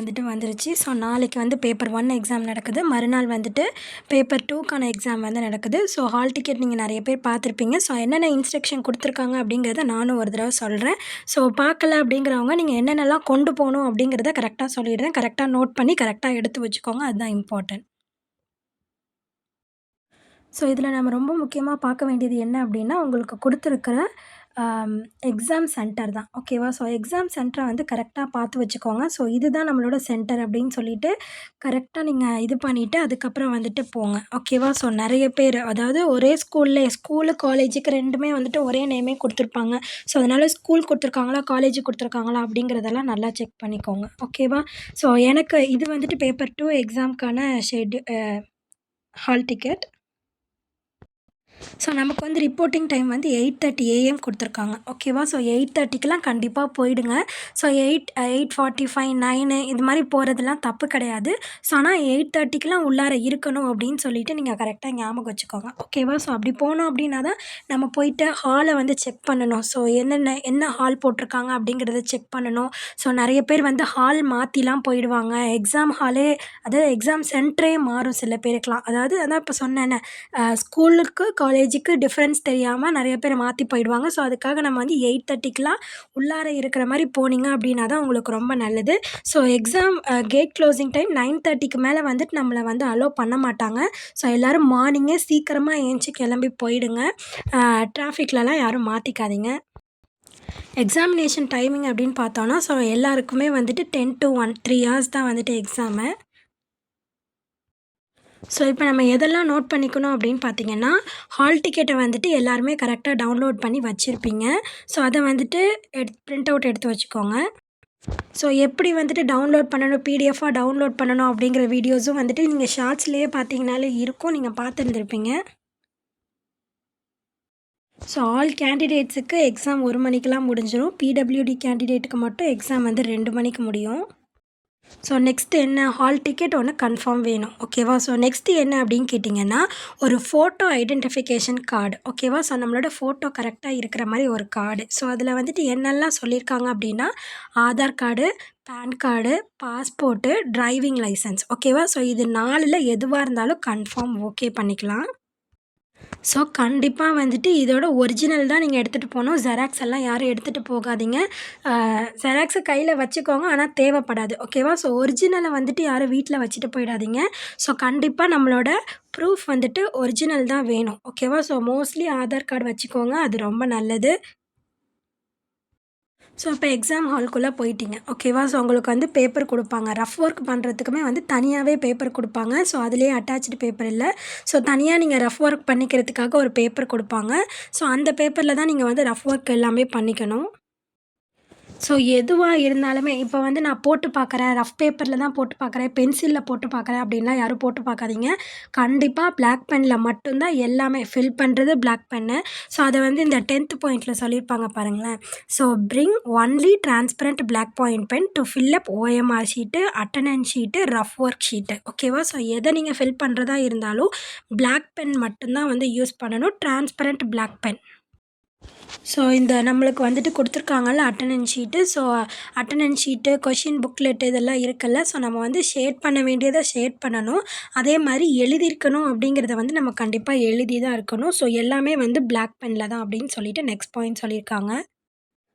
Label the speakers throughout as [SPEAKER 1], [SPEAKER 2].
[SPEAKER 1] வந்துட்டு வந்துருச்சு. ஸோ நாளைக்கு வந்து பேப்பர் ஒன் எக்ஸாம் நடக்குது. மறுநாள் வந்துட்டு பேப்பர் டூக்கான எக்ஸாம் வந்து நடக்குது. ஸோ ஹால் டிக்கெட் நீங்கள் நிறைய பேர் பார்த்துருப்பீங்க. ஸோ என்னென்ன இன்ஸ்ட்ரக்ஷன் கொடுத்துருக்காங்க அப்படிங்கிறத நானும் ஒரு தடவை சொல்கிறேன் ஸோ பார்க்கல அப்படிங்கிறவங்க நீங்கள் என்னென்னலாம் கொண்டு போகணும் அப்படிங்கிறத கரெக்டாக சொல்லிடுறேன் கரெக்டாக நோட் பண்ணி கரெக்டாக எடுத்து வச்சுக்கோங்க. அதுதான் இம்பார்ட்டன்ட் ஸோ இதில் நம்ம ரொம்ப முக்கியமாக பார்க்க வேண்டியது என்ன அப்படின்னா உங்களுக்கு கொடுத்துருக்கிற எக்ஸாம் சென்டர் தான். ஓகேவா ஸோ எக்ஸாம் சென்டரை வந்து கரெக்டாக பார்த்து வச்சுக்கோங்க. ஸோ இதுதான் நம்மளோட சென்டர் அப்படின்னு சொல்லிட்டு கரெக்டாக நீங்கள் இது பண்ணிவிட்டு அதுக்கப்புறம் வந்துட்டு போங்க. ஓகேவா ஸோ நிறைய பேர் அதாவது ஒரே ஸ்கூலில் ஸ்கூலு காலேஜுக்கு ரெண்டுமே வந்துட்டு ஒரே நேமே கொடுத்துருப்பாங்க. ஸோ அதனால் ஸ்கூல் கொடுத்துருக்காங்களா காலேஜ் கொடுத்துருக்காங்களா அப்படிங்கிறதெல்லாம் நல்லா செக் பண்ணிக்கோங்க. ஓகேவா ஸோ எனக்கு இது வந்துட்டு பேப்பர் டூ எக்ஸாமுக்கான ஷெட்யூ ஹால் டிக்கெட் ஸோ நமக்கு வந்து ரிப்போர்ட்டிங் டைம் வந்து எயிட் தேர்ட்டி ஏஎம் கொடுத்துருக்காங்க. ஓகேவா ஸோ எயிட் தேர்ட்டிக்கெலாம் கண்டிப்பாக போயிடுங்க. So eight eight forty five nine இது மாதிரி போகிறதுலாம் தப்பு கிடையாது. ஸோ ஆனால் எயிட் தேர்ட்டிக்கெலாம் உள்ளார இருக்கணும் அப்படின்னு சொல்லிட்டு நீங்கள் கரெக்டாக ஞாபகம் வச்சுக்கோங்க. ஓகேவா ஸோ அப்படி போனோம் அப்படின்னா தான் நம்ம போயிட்டு ஹாலை வந்து செக் பண்ணணும். ஸோ என்னென்ன என்ன ஹால் போட்டிருக்காங்க அப்படிங்கிறத செக் பண்ணணும். ஸோ நிறைய பேர் வந்து ஹால் மாற்றிலாம் போயிடுவாங்க. எக்ஸாம் ஹாலே அதாவது எக்ஸாம் சென்டரே மாறும் சில பேருக்கெலாம் அதாவது அதான் இப்போ சொன்னேன்னே ஸ்கூலுக்கு காலேஜுக்கு டிஃப்ரென்ஸ் தெரியாமல் நிறைய பேர் மாற்றி போயிடுவாங்க. ஸோ அதுக்காக நம்ம வந்து எயிட் தேர்ட்டிக்கெலாம் உள்ளார இருக்கிற மாதிரி போனீங்க அப்படின்னா தான் உங்களுக்கு ரொம்ப நல்லது. So exam gate closing time nine தேர்ட்டிக்கு மேலே வந்துட்டு நம்மளை வந்து அலோவ் பண்ண மாட்டாங்க. ஸோ எல்லோரும் மார்னிங்கே சீக்கிரமாக ஏஞ்சி கிளம்பி போயிடுங்க. டிராஃபிக்லலாம் யாரும் மாற்றிக்காதீங்க எக்ஸாமினேஷன் டைமிங் அப்படின்னு பார்த்தோன்னா ஸோ எல்லாருக்குமே வந்துட்டு ten to one three hours தான் வந்துட்டு எக்ஸாமு ஸோ இப்போ நம்ம எதெல்லாம் நோட் பண்ணிக்கணும் அப்படின்னு பார்த்தீங்கன்னா ஹால் டிக்கெட்டை வந்துட்டு எல்லாருமே கரெக்டாக டவுன்லோட் பண்ணி வச்சுருப்பீங்க. ஸோ அதை வந்துட்டு எட் பிரிண்ட் அவுட் எடுத்து வச்சுக்கோங்க. ஸோ எப்படி வந்துட்டு டவுன்லோட் பண்ணணும் பிடிஎஃபாக டவுன்லோட் பண்ணணும் அப்படிங்கிற வீடியோஸும் வந்துட்டு நீங்கள் ஷார்ட்ஸ்லேயே பார்த்தீங்கனாலே இருக்கும். நீங்கள் பார்த்துருந்துருப்பீங்க. ஸோ ஆல் கேண்டிடேட்ஸுக்கு எக்ஸாம் ஒரு மணிக்கெலாம் முடிஞ்சிடும் பிடபிள்யூடி கேண்டிடேட்டுக்கு மட்டும் எக்ஸாம் வந்து ரெண்டு மணிக்கு முடியும். ஸோ நெக்ஸ்ட்டு என்ன? ஹால் டிக்கெட் ஒன்று கன்ஃபார்ம் வேணும். ஓகேவா ஸோ நெக்ஸ்ட்டு என்ன அப்படின்னு கேட்டிங்கன்னா ஒரு ஃபோட்டோ ஐடென்டிஃபிகேஷன் கார்டு ஓகேவா ஸோ நம்மளோட ஃபோட்டோ கரெக்டாக இருக்கிற மாதிரி ஒரு கார்டு ஸோ அதில் வந்துட்டு என்னெல்லாம் சொல்லியிருக்காங்க அப்படின்னா Aadhaar card PAN card passport driving licence ஓகேவா ஸோ இது நாலில் எதுவாக இருந்தாலும் கன்ஃபார்ம் ஓகே பண்ணிக்கலாம். ஸோ கண்டிப்பாக வந்துட்டு இதோட ஒரிஜினல் தான் நீங்கள் எடுத்துகிட்டு போகணும். ஜெராக்ஸ் எல்லாம் யாரும் எடுத்துகிட்டு போகாதீங்க. ஜெராக்ஸை கையில் வச்சுக்கோங்க ஆனால் தேவைப்படாது. ஓகேவா ஸோ ஒரிஜினலை வந்துட்டு யாரும் வீட்டில் வச்சுட்டு போயிடாதீங்க. ஸோ கண்டிப்பாக நம்மளோட ப்ரூஃப் வந்துட்டு ஒரிஜினல் தான் வேணும். ஓகேவா ஸோ மோஸ்ட்லி ஆதார் கார்டு வச்சுக்கோங்க. அது ரொம்ப நல்லது. ஸோ இப்போ எக்ஸாம் ஹால்குள்ளே போயிட்டீங்க. ஓகேவா ஸோ உங்களுக்கு வந்து பேப்பர் கொடுப்பாங்க. ரஃப் ஒர்க் பண்ணுறதுக்குமே வந்து தனியாகவே பேப்பர் கொடுப்பாங்க. ஸோ அதுலேயே அட்டாச்சு பேப்பர் இல்லை. ஸோ தனியாக நீங்கள் ரஃப் ஒர்க் பண்ணிக்கிறதுக்காக ஒரு பேப்பர் கொடுப்பாங்க. ஸோ அந்த பேப்பரில் தான் நீங்கள் வந்து ரஃப் ஒர்க் எல்லாமே பண்ணிக்கணும். ஸோ எதுவாக இருந்தாலுமே இப்போ வந்து நான் போட்டு பார்க்குறேன் ரஃப் பேப்பரில் தான் போட்டு பார்க்குறேன் பென்சிலில் போட்டு பார்க்குறேன் அப்படின்லாம் யாரும் போட்டு பார்க்காதீங்க கண்டிப்பாக பிளாக் பெனில் மட்டும்தான் எல்லாமே ஃபில் பண்ணுறது பிளாக் பென்னு ஸோ அதை வந்து இந்த டென்த் பாயிண்ட்டில் சொல்லியிருப்பாங்க பாருங்களேன். So bring only transparent black point pen to fill up OMR sheet attendance sheet rough work sheet ஓகேவா ஸோ எதை நீங்கள் ஃபில் பண்ணுறதா இருந்தாலும் பிளாக் பென் மட்டும்தான் வந்து யூஸ் பண்ணணும் டிரான்ஸ்பரண்ட் பிளாக் பென் ஸோ இந்த நம்மளுக்கு வந்துட்டு கொடுத்துருக்காங்கல்ல attendance sheet so attendance sheet question booklet இதெல்லாம் இருக்குல்ல. ஸோ நம்ம வந்து ஷேட் பண்ண வேண்டியதை ஷேட் பண்ணணும். அதே மாதிரி எழுதியிருக்கணும் அப்படிங்கிறத வந்து நம்ம கண்டிப்பாக எழுதி தான் இருக்கணும். ஸோ எல்லாமே வந்து பிளாக் பெனில் தான் அப்படின்னு சொல்லிட்டு நெக்ஸ்ட் பாயிண்ட் சொல்லியிருக்காங்க.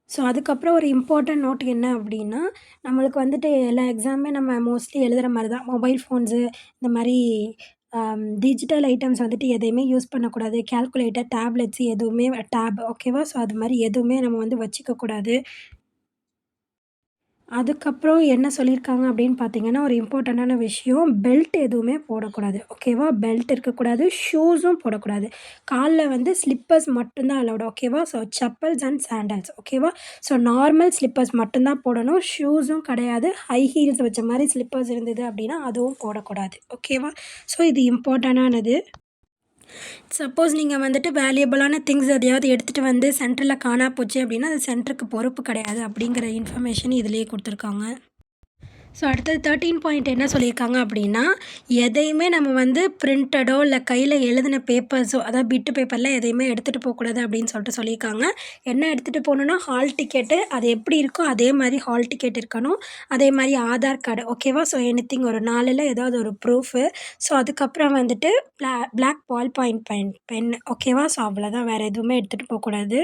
[SPEAKER 1] ஸோ அதுக்கப்புறம் ஒரு இம்பார்ட்டன்ட் நோட் என்ன அப்படின்னா நம்மளுக்கு வந்துட்டு எல்லா எக்ஸாமுமே நம்ம மோஸ்ட்லி எழுதுகிற மாதிரி தான் மொபைல் ஃபோன்ஸு இந்த மாதிரி டிஜிட்டல் ஐட்டம்ஸ் வந்துட்டு எதையுமே யூஸ் பண்ணக்கூடாது. கேல்குலேட்டர் டேப்லெட்ஸ் எதுவுமே டேப் ஓகேவா ஸோ அது மாதிரி எதுவுமே நம்ம வந்து வச்சுக்கக்கூடாது. அதுக்கப்புறம் என்ன சொல்லியிருக்காங்க அப்படின்னு பார்த்தீங்கன்னா ஒரு இம்பார்ட்டண்ட்டான விஷயம் பெல்ட் எதுவுமே போடக்கூடாது. ஓகேவா பெல்ட் இருக்கக்கூடாது ஷூஸும் போடக்கூடாது. காலில் வந்து ஸ்லிப்பர்ஸ் மட்டும்தான் அலவுடு ஓகேவா ஸோ செப்பல்ஸ் அண்ட் சாண்டல்ஸ் ஓகேவா ஸோ நார்மல் ஸ்லிப்பர்ஸ் மட்டும்தான் போடணும். ஷூஸும் கிடையாது. ஹை ஹீல்ஸ் வச்ச மாதிரி ஸ்லிப்பர்ஸ் இருந்தது அப்படின்னா அதுவும் போடக்கூடாது. ஓகேவா ஸோ இது இம்பார்ட்டண்ட்டானது சப்போஸ் நீங்கள் வந்துட்டு வேல்யூபிளான திங்ஸ் எதையாவது எடுத்துகிட்டு வந்து சென்டரில் காணா போச்சு அப்படின்னா அது சென்டருக்கு பொறுப்பு கிடையாது அப்படிங்கிற இன்ஃபர்மேஷன் இதிலேயே கொடுத்துருக்காங்க. ஸோ அடுத்தது தேர்ட்டீன் பாயிண்ட் என்ன சொல்லியிருக்காங்க அப்படின்னா எதையுமே நம்ம வந்து பிரிண்டடோ இல்லை கையில் எழுதின பேப்பர்ஸோ அதாவது பிட்டு பேப்பரில் எதையுமே எடுத்துகிட்டு போகக்கூடாது அப்படின்னு சொல்லிட்டு சொல்லியிருக்காங்க. என்ன எடுத்துகிட்டு போகணுன்னா ஹால் டிக்கெட்டு அது எப்படி இருக்கோ அதே மாதிரி ஹால் டிக்கெட் இருக்கணும். அதே மாதிரி ஆதார் கார்டு ஓகேவா ஸோ எனித்திங் ஒரு நாளில் ஏதாவது ஒரு ப்ரூஃபு ஸோ அதுக்கப்புறம் வந்துட்டு ப்ளா black ball point pen pen ஓகேவா ஸோ அவ்வளோதான் வேறு எதுவுமே எடுத்துகிட்டு போகக்கூடாது.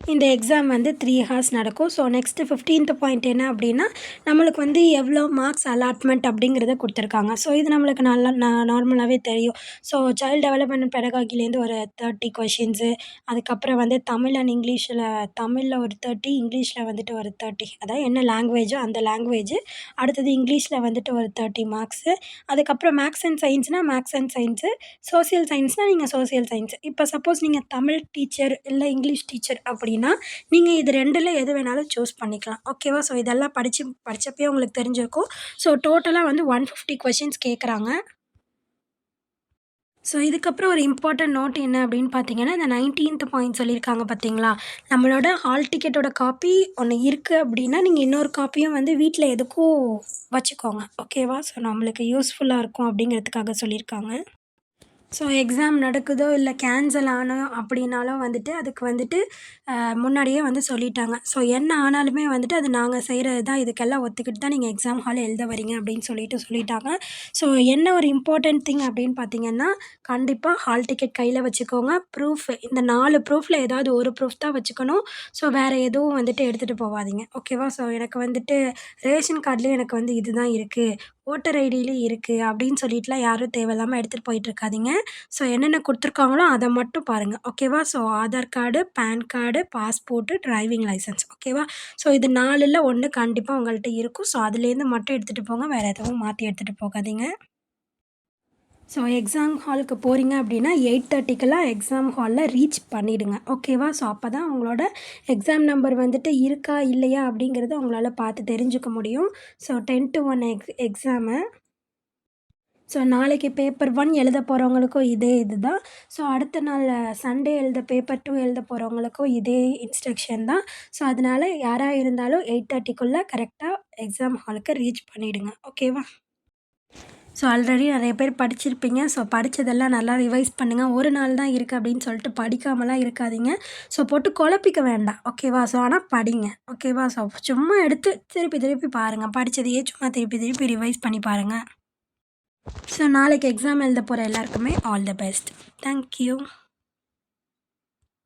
[SPEAKER 1] இந்த எக்ஸாம் வந்து த்ரீ ஹார்ஸ் நடக்கும். ஸோ நெக்ஸ்ட்டு ஃபிஃப்டீன்த் பாயிண்ட் என்ன அப்படின்னா நம்மளுக்கு வந்து எவ்வளோ மார்க்ஸ் அலாட்மெண்ட் அப்படிங்கிறத கொடுத்துருக்காங்க. ஸோ இது நம்மளுக்கு நல்லா நார்மலாகவே தெரியும். ஸோ சைல்டு டெவலப்மெண்ட் பெடகாகிலேருந்து ஒரு தேர்ட்டி கொஷின்ஸு அதுக்கப்புறம் வந்து தமிழ் அண்ட் இங்கிலீஷில் தமிழில் ஒரு தேர்ட்டி இங்கிலீஷில் வந்துட்டு ஒரு தேர்ட்டி அதாவது என்ன லாங்குவேஜோ அந்த லாங்குவேஜ் அடுத்தது இங்கிலீஷில் வந்துட்டு ஒரு தேர்ட்டி மார்க்ஸு அதுக்கப்புறம் மேக்ஸ் அண்ட் சயின்ஸ்னால் மேக்ஸ் அண்ட் சயின்ஸு சோசியல் சயின்ஸ்னால் நீங்கள் சோசியல் சயின்ஸ் இப்போ சப்போஸ் நீங்கள் தமிழ் டீச்சர் இல்லை இங்கிலீஷ் டீச்சர் அப்படின்னா நீங்கள் இது ரெண்டில் எது வேணாலும் சூஸ் பண்ணிக்கலாம். ஓகேவா ஸோ இதெல்லாம் படித்து படித்தப்பே உங்களுக்கு தெரிஞ்சிருக்கும். ஸோ டோட்டலாக வந்து ஒன் ஃபிஃப்டி கொஷின்ஸ் கேட்குறாங்க ஸோ இதுக்கப்புறம் ஒரு இம்பார்ட்டன்ட் நோட் என்ன அப்படின்னு பார்த்தீங்கன்னா இந்த நைன்டீன்த் பாயிண்ட் சொல்லியிருக்காங்க பார்த்தீங்களா நம்மளோட ஹால் டிக்கெட்டோட காப்பி ஒன்று இருக்குது அப்படின்னா நீங்கள் இன்னொரு காப்பியும் வந்து வீட்டில் எதுக்கும் வச்சுக்கோங்க. ஓகேவா ஸோ நம்மளுக்கு யூஸ்ஃபுல்லாக இருக்கும் அப்படிங்கிறதுக்காக சொல்லியிருக்காங்க. ஸோ எக்ஸாம் நடக்குதோ இல்லை கேன்சல் ஆனோம் அப்படின்னாலும் வந்துட்டு அதுக்கு வந்துட்டு முன்னாடியே வந்து சொல்லிட்டாங்க. ஸோ என்ன ஆனாலுமே வந்துட்டு அது நாங்கள் செய்கிறது தான். இதுக்கெல்லாம் ஒத்துக்கிட்டு தான் நீங்கள் எக்ஸாம் ஹால் எழுத வரீங்க அப்படின்னு சொல்லிட்டு சொல்லிட்டாங்க. ஸோ என்ன ஒரு இம்பார்ட்டன்ட் திங் அப்படின்னு பார்த்தீங்கன்னா கண்டிப்பாக ஹால் டிக்கெட் கையில் வச்சுக்கோங்க. ப்ரூஃப் இந்த நாலு ப்ரூஃபில் ஏதாவது ஒரு ப்ரூஃப் தான் வச்சுக்கணும். ஸோ வேறு எதுவும் வந்துட்டு எடுத்துகிட்டு போகாதீங்க ஓகேவா ஸோ எனக்கு வந்துட்டு ரேஷன் கார்ட்லேயும் எனக்கு வந்து இதுதான் இருக்குது ஓட்டர் ஐடியிலே இருக்குது அப்படின்னு சொல்லிட்டுலாம் யாரும் தேவையில்லாமல் எடுத்துகிட்டு போயிட்டுருக்காதீங்க. ஸோ என்னென்ன கொடுத்துருக்காங்களோ அதை மட்டும் பாருங்கள் ஓகேவா so Aadhaar card PAN card passport driving licence ஓகேவா ஸோ இது நாலில் ஒன்று கண்டிப்பாக உங்கள்கிட்ட இருக்கும். ஸோ அதுலேருந்து மட்டும் எடுத்துகிட்டு போங்க. வேறு எதுவும் மாற்றி எடுத்துகிட்டு போகாதீங்க. ஸோ எக்ஸாம் ஹாலுக்கு போகிறீங்க அப்படின்னா எயிட் தேர்ட்டிக்கெல்லாம் எக்ஸாம் ஹாலில் ரீச் பண்ணிவிடுங்க ஓகேவா ஸோ அப்போ தான் உங்களோட எக்ஸாம் நம்பர் வந்துட்டு இருக்கா இல்லையா அப்படிங்கிறத உங்களால் பார்த்து தெரிஞ்சுக்க முடியும். ஸோ டென் டு ஒன் எக்ஸ் எக்ஸாமு ஸோ நாளைக்கு பேப்பர் ஒன் எழுத போகிறவங்களுக்கும் இதே இது தான் ஸோ அடுத்த நாள் சண்டே எழுத பேப்பர் டூ எழுத போகிறவங்களுக்கும் இதே இன்ஸ்ட்ரக்ஷன் தான். ஸோ அதனால் யாராக இருந்தாலும் எயிட் தேர்ட்டிக்குள்ளே கரெக்டாக எக்ஸாம் ஹாலுக்கு ரீச் பண்ணிவிடுங்க ஓகேவா ஸோ ஆல்ரெடி நிறைய பேர் படிச்சிருப்பீங்க. ஸோ படித்ததெல்லாம் நல்லா ரிவைஸ் பண்ணுங்கள் ஒரு நாள் தான் இருக்குது அப்படின்னு சொல்லிட்டு படிக்காமலாம் இருக்காதீங்க. ஸோ போட்டு குழப்பிக்க வேண்டாம். ஓகேவா ஸோ ஆனால் படிங்க. ஓகேவா ஸோ சும்மா எடுத்து திருப்பி திருப்பி பாருங்கள் படித்ததையே சும்மா திருப்பி திருப்பி ரிவைஸ் பண்ணி பாருங்கள் ஸோ நாளைக்கு எக்ஸாம் எழுத போகிற எல்லாருக்குமே ஆல் த பெஸ்ட் தேங்க்யூ